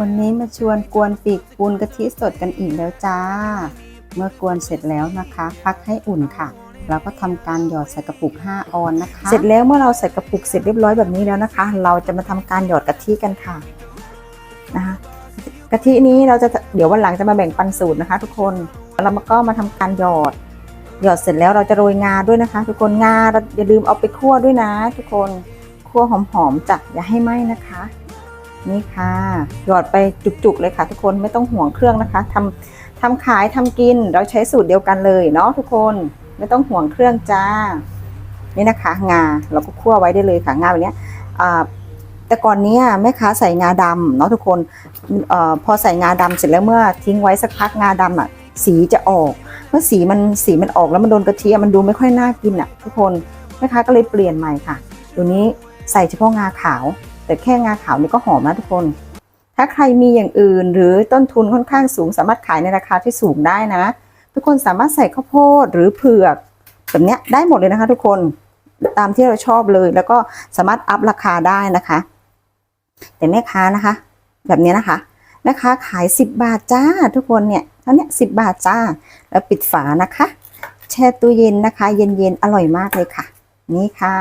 วันนี้มาชวนกวนปีกปูนกะทิสดกันอีกแล้วจ้า เมื่อกวนเสร็จแล้วนะคะ พักให้อุ่นค่ะ เราก็ทำการหยอดใส่กระปุก 5 ออนนะคะ เสร็จแล้วเมื่อเราใส่กระปุกเสร็จเรียบร้อยแบบนี้แล้วนะคะ เราจะมาทำการหยอดกะทิกันค่ะนะคะกะทินี้เราจะเดี๋ยววันหลังจะมาแบ่งปันสูตรนะคะ ทุกคนแล้วเราก็มาทำการหยอด หยอดเสร็จแล้วเราจะโรยงาด้วยนะคะ ทุกคนงาเราอย่าลืมเอาไปคั่วด้วยนะ ทุกคนคั่วหอมๆจ้ะอย่าให้ไหม้นะคะ นี่ค่ะ หยอดไปจุกๆเลยค่ะ ทุกคนไม่ต้องห่วงเครื่องนะคะทำทำขายทำกินเราใช้สูตรเดียวกันเลยเนาะทุกคนไม่ต้องห่วงเครื่องจ้า นี่นะคะ งาเราก็คั่วไว้ได้เลยค่ะงาแบบนี้แต่ก่อนนี้แม่ค้าใส่งาดำเนาะทุกคนอพอใส่งาดำเสร็จแล้วเมื่อทิ้งไว้สักพักงาดำอะ สีจะออก เมื่อสีมันสีมันออกแล้วมันโดนกระเทิอะมันดูไม่ค่อยน่ากินอะ ทุกคนแม่ค้าก็เลยเปลี่ยนใหม่ค่ะ ตัวนี้ใส่เฉพาะงาขาว แต่แค่งาขาวนี่ก็หอมนะทุกคน ถ้าใครมีอย่างอื่นหรือต้นทุนค่อนข้างสูง สามารถขายในราคาที่สูงได้นะ ทุกคนสามารถใส่ข้าวโพดหรือเผือกแบบนี้ได้หมดเลยนะคะ ทุกคนตามที่เราชอบเลย แล้วก็สามารถอัพราคาได้นะคะ แต่แม่ค้านะคะ แบบนี้นะคะแม่ค้าขาย 10 บาทจ้า ทุกคนเนี่ยเท่านี้สิบาทจ้า แล้วปิดฝานะคะ แช่ตู้เย็นนะคะ เย็นๆอร่อยมากเลยค่ะ นี่ค่ะ